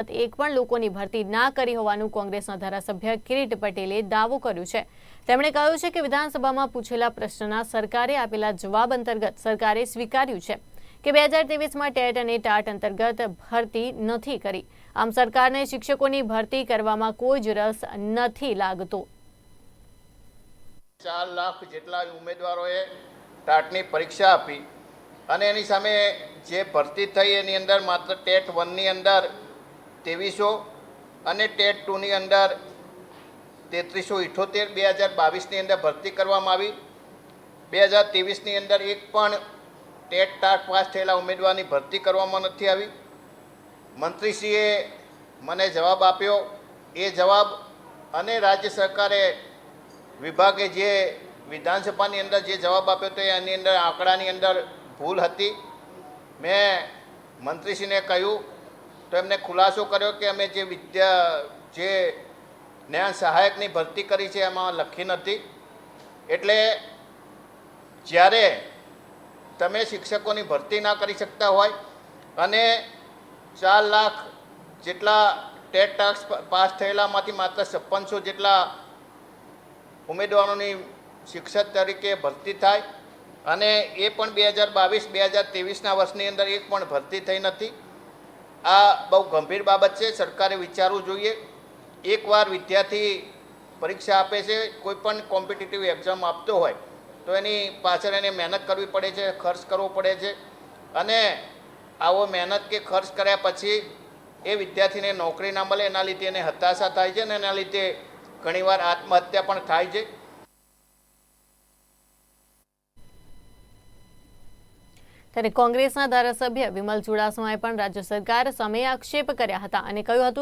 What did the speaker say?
એક પણ લોકોની ભરતી ના કરી હોવાનું કોંગ્રેસના ધારાસભ્ય કિરીટ પટેલે દાવો કર્યો છે. તેમણે કહ્યું છે કે વિધાનસભામાં પૂછેલા પ્રશ્નના સરકારે આપેલા જવાબ અંતર્ગત સરકારે સ્વીકાર્યું છે કે બે હજાર ત્રેવીસમાં ટેટ અને ટાટ અંતર્ગત ભરતી નથી કરી. આમ સરકારને શિક્ષકોની ભરતી કરવામાં કોઈ જ રસ નથી લાગતો. ચાર લાખ જેટલા ઉમેદવારોએ ટાટની પરીક્ષા આપી અને એની સામે જે ભરતી થઈ એની અંદર માત્ર ટેટ વનની અંદર ત્રેવીસો અને ટેટ ટુની અંદર તેત્રીસો ઇઠોતેર, બે હજાર બાવીસની અંદર ભરતી કરવામાં આવી. બે હજાર ત્રેવીસની અંદર એક પણ ટેટ ટાટ પાસ થયેલા ઉમેદવારની ભરતી કરવામાં નથી આવી. મંત્રીશ્રીએ મને જવાબ આપ્યો. એ જવાબ અને રાજ્ય સરકારે વિભાગે જે વિધાનસભાની અંદર જે જવાબ આપ્યો તો એની અંદર આંકડાની અંદર ભૂલ હતી. મેં મંત્રીશ્રીને કહ્યું તો એમને ખુલાસો કર્યો કે અમે જે વિદ્યા, જે ન્યાય સહાયકની ભરતી કરી છે એમાં લખી નથી. એટલે જ્યારે તમે શિક્ષકોની ભરતી ના કરી શકતા હોય અને ચાર લાખ જેટલા ટેટ ટાક્સ પાસ થયેલામાંથી માત્ર છપ્પનસો જેટલા ઉમેદવારોની શિક્ષક તરીકે ભરતી થાય અને એ પણ બે હજાર બાવીસ, બે હજાર ત્રેવીસના વર્ષની અંદર એક પણ ભરતી થઈ નથી. આ બહુ ગંભીર બાબત છે. સરકારે વિચારવું જોઈએ. એકવાર વિદ્યાર્થી પરીક્ષા આપે છે કોઈ પણ કોમ્પિટિટિવ એક્ઝામ આપતો હોય, તો એની પાછળ એને મહેનત કરવી પડે છે, ખર્ચ કરવો પડે છે. અને આવો મહેનત કે ખર્ચ કર્યા પછી એ વિદ્યાર્થીને નોકરી ના મળે, એના લીધે એને હતાશા થાય છે અને એના લીધે ઘણીવાર આત્મહત્યા પણ થાય છે. ત્યારે કોંગ્રેસના ધારાસભ્ય વિમલ ચુડાસમાએ પણ રાજ્ય સરકાર સામે આક્ષેપ કર્યા હતા અને કહ્યું હતું